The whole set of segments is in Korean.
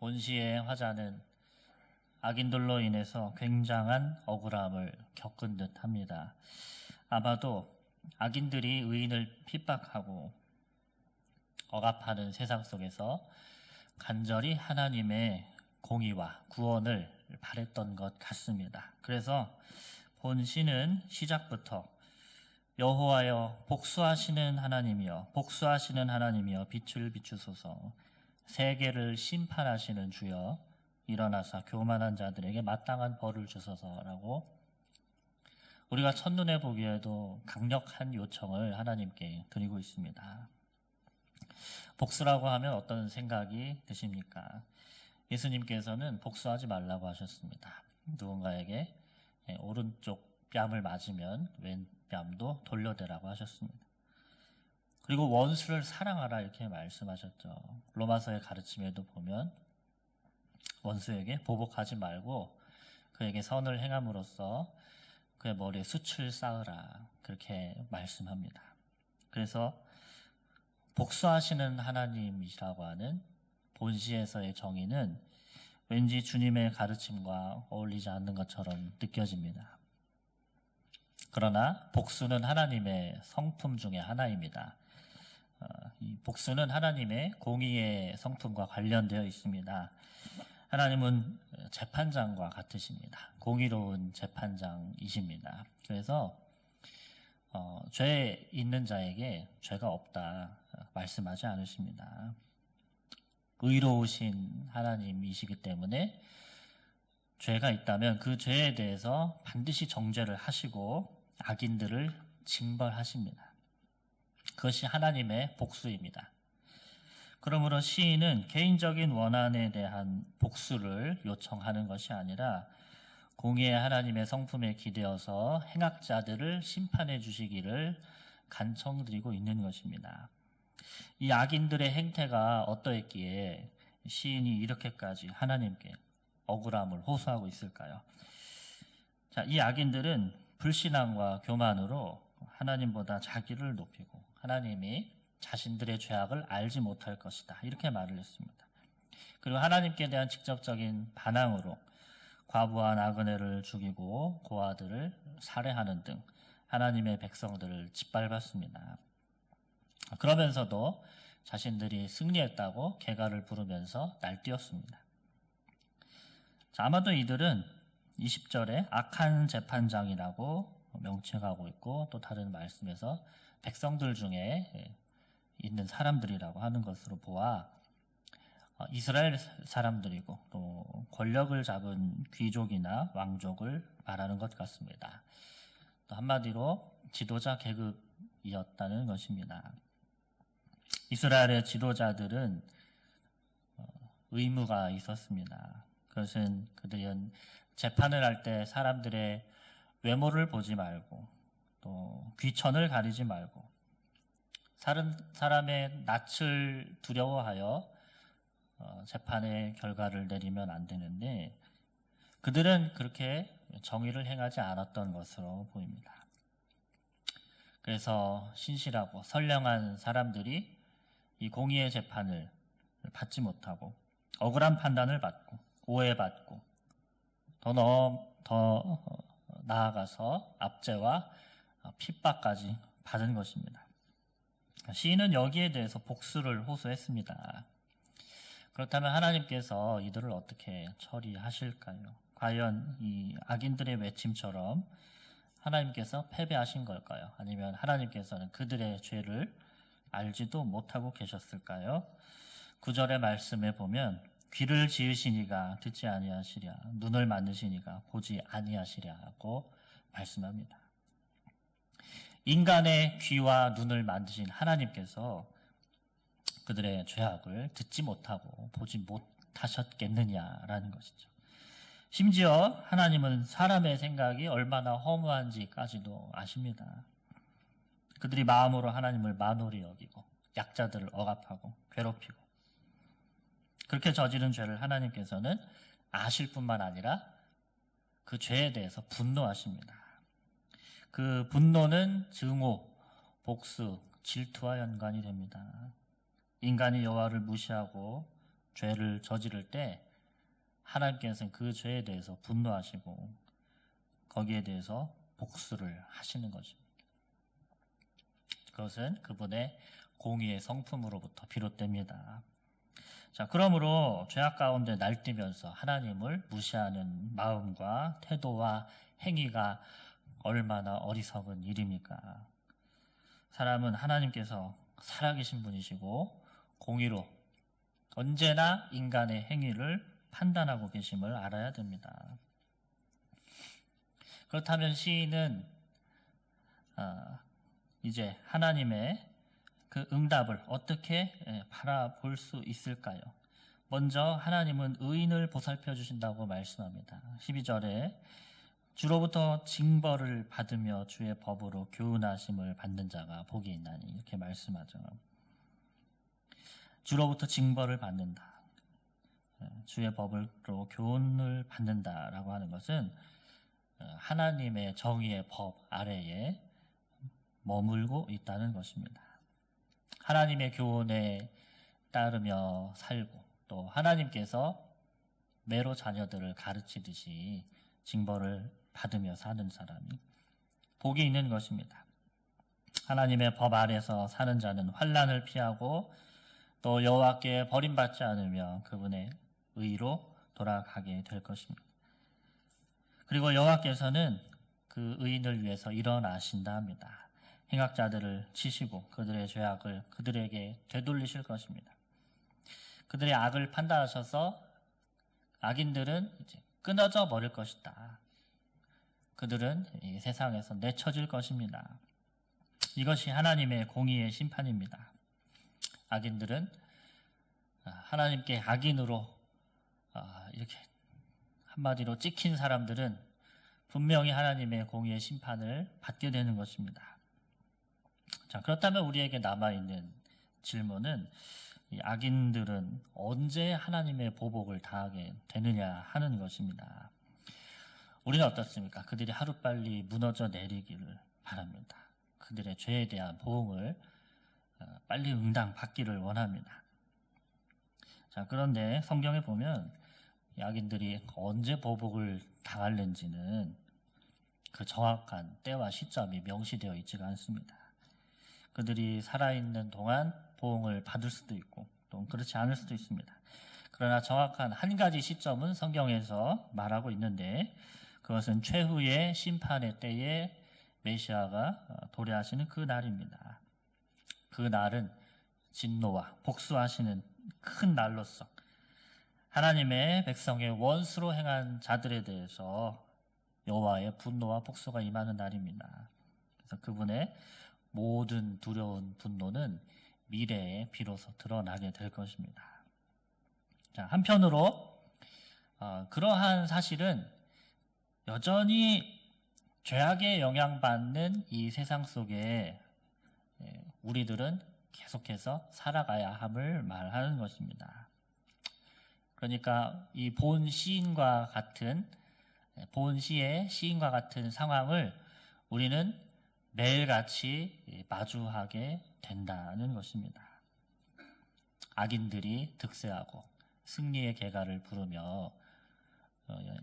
본시의 화자는 악인들로 인해서 굉장한 억울함을 겪은 듯 합니다. 아마도 악인들이 의인을 핍박하고 억압하는 세상 속에서 간절히 하나님의 공의와 구원을 바랬던 것 같습니다. 그래서 본 시는 시작부터 여호와여 복수하시는 하나님이여 복수하시는 하나님이여 빛을 비추소서 세계를 심판하시는 주여 일어나사 교만한 자들에게 마땅한 벌을 주소서라고 우리가 첫눈에 보기에도 강력한 요청을 하나님께 드리고 있습니다. 복수라고 하면 어떤 생각이 드십니까? 예수님께서는 복수하지 말라고 하셨습니다. 누군가에게 예, 오른쪽 뺨을 맞으면 왼 뺨도 돌려대라고 하셨습니다. 그리고 원수를 사랑하라 이렇게 말씀하셨죠. 로마서의 가르침에도 보면 원수에게 보복하지 말고 그에게 선을 행함으로써 그의 머리에 수출 쌓으라 그렇게 말씀합니다. 그래서 복수하시는 하나님이시라고 하는 본시에서의 정의는 왠지 주님의 가르침과 어울리지 않는 것처럼 느껴집니다. 그러나 복수는 하나님의 성품 중에 하나입니다. 어, 이 복수는 하나님의 공의의 성품과 관련되어 있습니다. 하나님은 재판장과 같으십니다. 공의로운 재판장이십니다. 그래서 어, 죄 있는 자에게 죄가 없다 말씀하지 않으십니다. 의로우신 하나님이시기 때문에 죄가 있다면 그 죄에 대해서 반드시 정죄를 하시고 악인들을 징벌하십니다. 그것이 하나님의 복수입니다. 그러므로 시인은 개인적인 원한에 대한 복수를 요청하는 것이 아니라 공의의 하나님의 성품에 기대어서 행악자들을 심판해 주시기를 간청드리고 있는 것입니다. 이 악인들의 행태가 어떠했기에 시인이 이렇게까지 하나님께 억울함을 호소하고 있을까요? 자, 이 악인들은 불신앙과 교만으로 하나님보다 자기를 높이고 하나님이 자신들의 죄악을 알지 못할 것이다. 이렇게 말을 했습니다. 그리고 하나님께 대한 직접적인 반항으로 과부와 나그네를 죽이고 고아들을 살해하는 등 하나님의 백성들을 짓밟았습니다. 그러면서도 자신들이 승리했다고 개가를 부르면서 날뛰었습니다. 자, 아마도 이들은 20절에 악한 재판장이라고 명칭하고 있고 또 다른 말씀에서 백성들 중에 있는 사람들이라고 하는 것으로 보아 어, 이스라엘 사람들이고 또 권력을 잡은 귀족이나 왕족을 말하는 것 같습니다. 또 한마디로 지도자 계급이었다는 것입니다. 이스라엘의 지도자들은 어, 의무가 있었습니다. 그것은 그들은 재판을 할 때 사람들의 외모를 보지 말고 또 귀천을 가리지 말고 사람, 사람의 낯을 두려워하여 어, 재판의 결과를 내리면 안 되는데 그들은 그렇게 정의를 행하지 않았던 것으로 보입니다. 그래서 신실하고 선량한 사람들이 이 공의의 재판을 받지 못하고 억울한 판단을 받고 오해받고 더, 너, 더 나아가서 압제와 핍박까지 받은 것입니다. 시인은 여기에 대해서 복수를 호소했습니다. 그렇다면 하나님께서 이들을 어떻게 처리하실까요? 과연 이 악인들의 외침처럼 하나님께서 패배하신 걸까요? 아니면 하나님께서는 그들의 죄를 알지도 못하고 계셨을까요? 구절의 말씀에 보면 귀를 지으시니가 듣지 아니하시랴 눈을 만드시니가 보지 아니하시랴고 말씀합니다. 인간의 귀와 눈을 만드신 하나님께서 그들의 죄악을 듣지 못하고 보지 못하셨겠느냐라는 것이죠. 심지어 하나님은 사람의 생각이 얼마나 허무한지까지도 아십니다. 그들이 마음으로 하나님을 만홀히 여기고 약자들을 억압하고 괴롭히고 그렇게 저지른 죄를 하나님께서는 아실 뿐만 아니라 그 죄에 대해서 분노하십니다. 그 분노는 증오, 복수, 질투와 연관이 됩니다. 인간이 여호와를 무시하고 죄를 저지를 때 하나님께서는 그 죄에 대해서 분노하시고 거기에 대해서 복수를 하시는 것입니다. 그것은 그분의 공의의 성품으로부터 비롯됩니다. 자, 그러므로 죄악 가운데 날뛰면서 하나님을 무시하는 마음과 태도와 행위가 얼마나 어리석은 일입니까? 사람은 하나님께서 살아계신 분이시고 공의로 언제나 인간의 행위를 판단하고 계심을 알아야 됩니다. 그렇다면 시인은 아, 이제 하나님의 그 응답을 어떻게 예, 바라볼 수 있을까요? 먼저 하나님은 의인을 보살펴 주신다고 말씀합니다. 12절에 주로부터 징벌을 받으며 주의 법으로 교훈하심을 받는 자가 복이 있나니 이렇게 말씀하죠. 주로부터 징벌을 받는다. 예, 주의 법으로 교훈을 받는다라고 하는 것은 어, 하나님의 정의의 법 아래에 머물고 있다는 것입니다. 하나님의 교훈에 따르며 살고 또 하나님께서 매로 자녀들을 가르치듯이 징벌을 받으며 사는 사람이 복이 있는 것입니다. 하나님의 법 아래서 사는 자는 환란을 피하고 또 여호와께 버림받지 않으며 그분의 의로 돌아가게 될 것입니다. 그리고 여호와께서는 그 의인을 위해서 일어나신다 합니다. 행악자들을 치시고 그들의 죄악을 그들에게 되돌리실 것입니다. 그들의 악을 판단하셔서 악인들은 이제 끊어져 버릴 것이다. 그들은 이 세상에서 내쳐질 것입니다. 이것이 하나님의 공의의 심판입니다. 악인들은 하나님께 악인으로 아, 이렇게 한마디로 찍힌 사람들은 분명히 하나님의 공의의 심판을 받게 되는 것입니다. 자, 그렇다면 우리에게 남아있는 질문은 이 악인들은 언제 하나님의 보복을 당하게 되느냐 하는 것입니다. 우리는 어떻습니까? 그들이 하루빨리 무너져 내리기를 바랍니다. 그들의 죄에 대한 보응을 어, 빨리 응당받기를 원합니다. 자, 그런데 성경에 보면 이 악인들이 언제 보복을 당할는지는 그 정확한 때와 시점이 명시되어 있지가 않습니다. 그들이 살아있는 동안 보응을 받을 수도 있고 또 그렇지 않을 수도 있습니다. 그러나 정확한 한 가지 시점은 성경에서 말하고 있는데 그것은 최후의 심판의 때에 메시아가 도래하시는 그 날입니다. 그 날은 진노와 복수하시는 큰 날로서 하나님의 백성의 원수로 행한 자들에 대해서 여호와의 분노와 복수가 임하는 날입니다. 그래서 그분의 모든 두려운 분노는 미래에 비로소 드러나게 될 것입니다. 자, 한편으로 어, 그러한 사실은 여전히 죄악에 영향받는 이 세상 속에 예, 우리들은 계속해서 살아가야 함을 말하는 것입니다. 그러니까 이 본 시인과 같은 예, 본 시의 시인과 같은 상황을 우리는 매일같이 마주하게 된다는 것입니다. 악인들이 득세하고 승리의 개가를 부르며 어,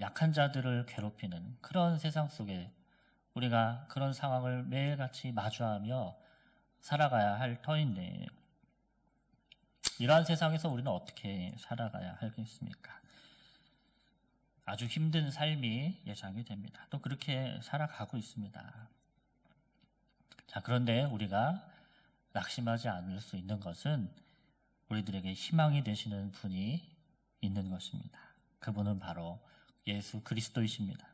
약한 자들을 괴롭히는 그런 세상 속에 우리가 그런 상황을 매일같이 마주하며 살아가야 할 터인데 이러한 세상에서 우리는 어떻게 살아가야 하겠습니까? 아주 힘든 삶이 예상이 됩니다. 또 그렇게 살아가고 있습니다. 자, 그런데 우리가 낙심하지 않을 수 있는 것은 우리들에게 희망이 되시는 분이 있는 것입니다. 그분은 바로 예수 그리스도이십니다.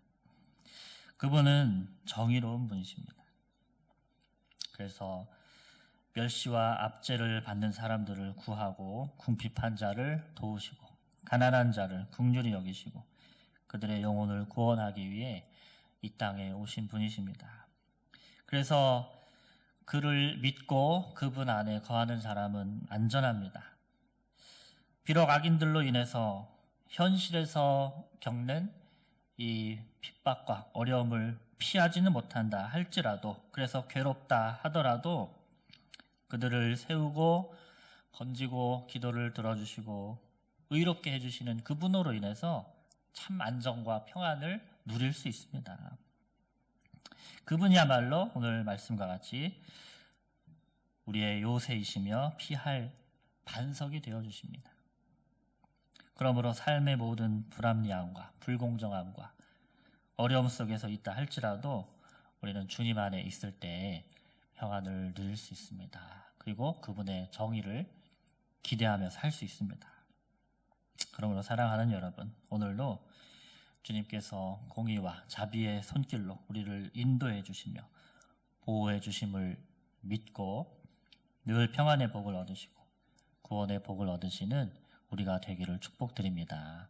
그분은 정의로운 분이십니다. 그래서 멸시와 압제를 받는 사람들을 구하고 궁핍한 자를 도우시고 가난한 자를 국률이 여기시고 그들의 영혼을 구원하기 위해 이 땅에 오신 분이십니다. 그래서 그를 믿고 그분 안에 거하는 사람은 안전합니다. 비록 악인들로 인해서 현실에서 겪는 이 핍박과 어려움을 피하지는 못한다 할지라도 그래서 괴롭다 하더라도 그들을 세우고 건지고 기도를 들어주시고 의롭게 해주시는 그분으로 인해서 참 안정과 평안을 누릴 수 있습니다. 그분이야말로 오늘 말씀과 같이 우리의 요새이시며 피할 반석이 되어 주십니다. 그러므로 삶의 모든 불합리함과 불공정함과 어려움 속에서 있다 할지라도 우리는 주님 안에 있을 때 평안을 누릴 수 있습니다. 그리고 그분의 정의를 기대하며 살 수 있습니다. 그러므로 사랑하는 여러분, 오늘도 주님께서 공의와 자비의 손길로 우리를 인도해 주시며 보호해 주심을 믿고 늘 평안의 복을 얻으시고 구원의 복을 얻으시는 우리가 되기를 축복드립니다.